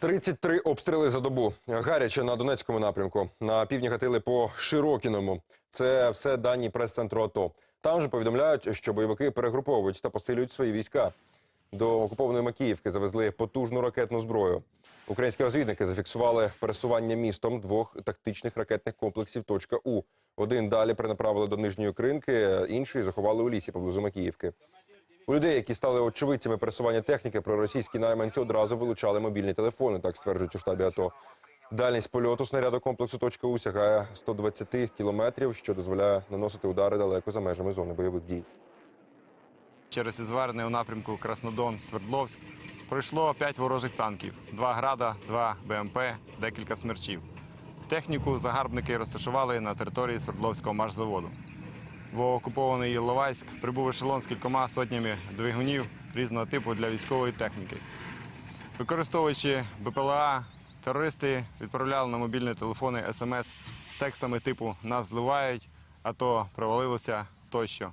33 обстріли за добу. Гаряче на Донецькому напрямку. На півдні гатили по Широкіному. Це все дані прес-центру АТО. Там же повідомляють, що бойовики перегруповують та посилюють свої війська. До окупованої Макіївки завезли потужну ракетну зброю. Українські розвідники зафіксували пересування містом двох тактичних ракетних комплексів «Точка У». Один далі перенаправили до Нижньої Кринки, інший заховали у лісі поблизу Макіївки. У людей, які стали очевидцями пересування техніки, проросійські найманці одразу вилучали мобільні телефони, так стверджують у штабі АТО. Дальність польоту снаряду комплексу «Точка У» сягає 120 кілометрів, що дозволяє наносити удари далеко за межами зони бойових дій. Через Ізварне у напрямку Краснодон, Свердловськ пройшло 5 ворожих танків, 2 града, 2 БМП, декілька смерчів. Техніку загарбники розташували на території Свердловського машзаводу. В окупований Іловайськ прибув ешелон з кількома сотнями двигунів різного типу для військової техніки. Використовуючи БПЛА, терористи відправляли на мобільні телефони смс з текстами типу Нас зливають, а то провалилося тощо.